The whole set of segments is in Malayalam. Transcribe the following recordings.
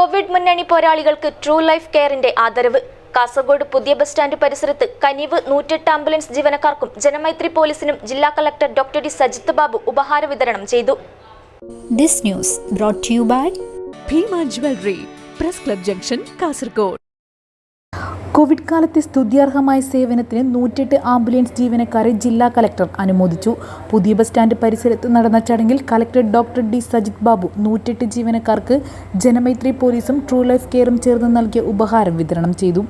കോവിഡ് മുന്നണി പോരാളികൾക്ക് ട്രൂ ലൈഫ് കെയറിന്റെ ആദരവ്. കാസർഗോഡ് പുതിയ ബസ് സ്റ്റാൻഡ് പരിസരത്ത് കനിവ് നൂറ്റെട്ട് ആംബുലൻസ് ജീവനക്കാർക്കും ജനമൈത്രി പോലീസിനും ജില്ലാ collector doctor D Sajith Babu ഉപഹാര വിതരണം ചെയ്തു. This news brought to you by Bheema jewellery press club junction Kasaragod. Covid കാലത്തെ സ്തുത്യർഹമായ സേവനത്തിന് നൂറ്റെട്ട് ആംബുലൻസ് ജീവനക്കാരെ ജില്ലാ കലക്ടർ അനുമോദിച്ചു. പുതിയ ബസ് സ്റ്റാൻഡ് പരിസരത്ത് നടന്ന ചടങ്ങിൽ collector doctor D Sajith Babu നൂറ്റെട്ട് ജീവനക്കാർക്ക് ജനമൈത്രി പോലീസും ട്രൂ ലൈഫ് കെയറും ചേർന്ന് നൽകിയ ഉപഹാരം വിതരണം ചെയ്തു.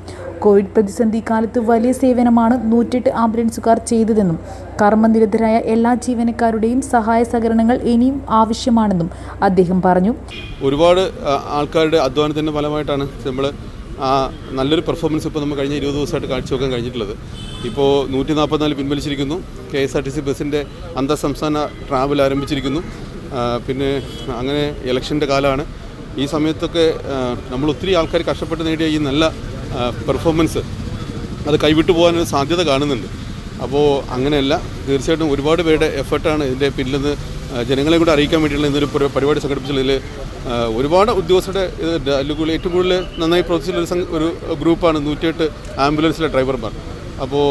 കോവിഡ് പ്രതിസന്ധി കാലത്ത് വലിയ സേവനമാണ് നൂറ്റെട്ട് ആംബുലൻസുകാർ ചെയ്തതെന്നും കർമ്മനിരതരായ എല്ലാ ജീവനക്കാരുടെയും സഹായ സഹകരണങ്ങൾ ഇനിയും ആവശ്യമാണെന്നും അദ്ദേഹം പറഞ്ഞു. ഒരുപാട് ആൾക്കാരുടെ അധ്വാനത്തിന്റെ ഫലമായിട്ടാണ് നമ്മൾ ആ നല്ലൊരു പെർഫോമൻസ് ഇപ്പോൾ നമ്മൾ കഴിഞ്ഞ ഇരുപത് ദിവസമായിട്ട് കാഴ്ചവെക്കാൻ കഴിഞ്ഞിട്ടുള്ളത്. ഇപ്പോൾ നൂറ്റി നാൽപ്പത്തിനാല് പിൻവലിച്ചിരിക്കുന്നു. K S R T C ബസ്സിന്റെ അന്തർ സംസ്ഥാന ട്രാവൽ ആരംഭിച്ചിരിക്കുന്നു പിന്നെ അങ്ങനെ ഇലക്ഷന്റെ കാലമാണ്. ഈ സമയത്തൊക്കെ നമ്മൾ ഒത്തിരി ആൾക്കാർ കഷ്ടപ്പെട്ട് നേടിയ ഈ നല്ല പെർഫോമൻസ് അത് കൈവിട്ടു പോകാനൊരു സാധ്യത കാണുന്നുണ്ട്. അപ്പോൾ അങ്ങനെയല്ല തീർച്ചയായിട്ടും ഒരുപാട് പേരുടെ എഫർട്ടാണ് ഇതിന്റെ പിന്നിലെന്ന് ജനങ്ങളെ കൂടെ അറിയിക്കാൻ വേണ്ടിയുള്ള പരി- പരിപാടി സംഘടിപ്പിച്ചതിൽ ഒരുപാട് ഉദ്യോഗസ്ഥരുടെ ഡ- ഏറ്റവും കൂടുതൽ നന്നായി പ്രവർത്തിച്ചുള്ള ഒരു ഒരു ഗ്രൂപ്പാണ് നൂറ്റിയെട്ട് ആംബുലൻസിലെ ഡ്രൈവർമാർ. അപ്പോൾ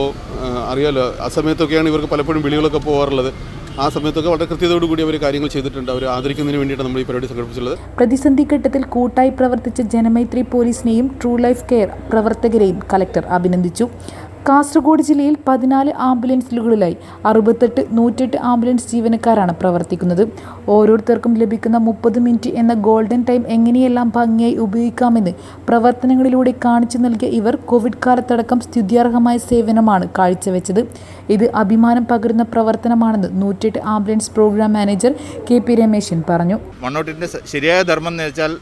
അറിയാമല്ലോ ആ സമയത്തൊക്കെയാണ് ഇവർക്ക് പലപ്പോഴും വിളികളൊക്കെ പോകാറുള്ളത്. ആ സമയത്തൊക്കെ വളരെ കൃത്യതയോടുകൂടി അവർ കാര്യങ്ങൾ ചെയ്തിട്ടുണ്ട്. അവർ ആദരിക്കുന്നതിന് വേണ്ടിയിട്ടാണ് നമ്മൾ ഈ പരിപാടി സംഘടിപ്പിച്ചുള്ളത് പ്രതിസന്ധി ഘട്ടത്തിൽ കൂട്ടായി പ്രവർത്തിച്ച ജനമൈത്രി പോലീസിനെയും ട്രൂ ലൈഫ് കെയർ പ്രവർത്തകരെയും കലക്ടർ അഭിനന്ദിച്ചു. കാസർഗോഡ് ജില്ലയിൽ പതിനാല് ആംബുലൻസുകളിലായി അറുപത്തെട്ട് നൂറ്റെട്ട് ആംബുലൻസ് ജീവനക്കാരാണ് പ്രവർത്തിക്കുന്നത്. ഓരോരുത്തർക്കും ലഭിക്കുന്ന മുപ്പത് മിനിറ്റ് എന്ന ഗോൾഡൻ ടൈം എങ്ങനെയെല്ലാം ഭംഗിയായി ഉപയോഗിക്കാമെന്ന് പ്രവർത്തനങ്ങളിലൂടെ കാണിച്ചു നൽകിയ ഇവർ കോവിഡ് കാലത്തടക്കം സ്തുത്യർഹമായ സേവനമാണ് കാഴ്ചവെച്ചത്. ഇത് അഭിമാനം പകരുന്ന പ്രവർത്തനമാണെന്ന് നൂറ്റെട്ട് ambulance programme manager K P Rameshan പറഞ്ഞു. വണ്ണോട്ടിന്റെ ശരിയായ ധർമ്മം എന്ന് വെച്ചാൽ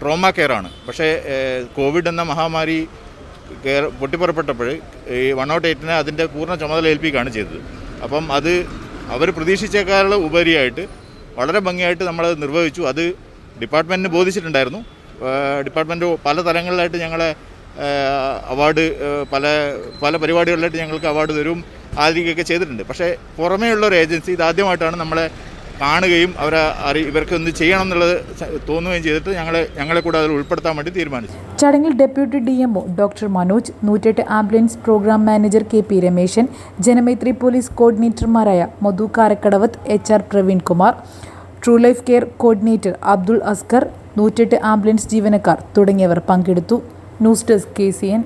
ട്രോമ ആണ് പക്ഷേ കോവിഡ് എന്ന മഹാമാരി പൊട്ടിപ്പുറപ്പെട്ടപ്പോൾ ഈ വൺ ഔട്ട് എയ്റ്റിനെ അതിന്റെ പൂർണ ചുമതല ഏൽപ്പിക്കുകയാണ് ചെയ്തത്. അപ്പം അത് അവർ പ്രതീക്ഷിച്ചേക്കാളുള്ള ഉപരിയായിട്ട് വളരെ ഭംഗിയായിട്ട് നമ്മൾ നിർവഹിച്ചു. അത് ഡിപ്പാർട്ട്മെന്റിന് ബോധിച്ചിട്ടുണ്ടായിരുന്നു. ഡിപ്പാർട്ട്മെന്റ് പല തലങ്ങളിലായിട്ട് ഞങ്ങളെ അവാർഡ് പല പല പരിപാടികളിലായിട്ട് ഞങ്ങൾക്ക് അവാർഡ് തരും ആദ്യമൊക്കെ ചെയ്തിട്ടുണ്ട്. പക്ഷേ പുറമേയുള്ള ഒരു ഏജൻസി ഇതാദ്യമായിട്ടാണ് നമ്മളെ കാണുകയും അവരെ അറി ഇവർക്ക് ഒന്ന് ചെയ്യണം എന്നുള്ളത് തോന്നുകയും ചെയ്തിട്ട് ഞങ്ങളെ ഞങ്ങളെ കൂടെ അതിൽ ഉൾപ്പെടുത്താൻ വേണ്ടി തീരുമാനിച്ചു. ചടങ്ങിൽ deputy D M doctor Manoj നൂറ്റെട്ട് ambulance programme manager K P Rameshan Janamaithri police കോർഡിനേറ്റർമാരായ Madhu Karakkadavath H R Praveen Kumar true life care coordinator Abdul Askar നൂറ്റെട്ട് ആംബുലൻസ് ജീവനക്കാർ തുടങ്ങിയവർ പങ്കെടുത്തു. News desk K C N.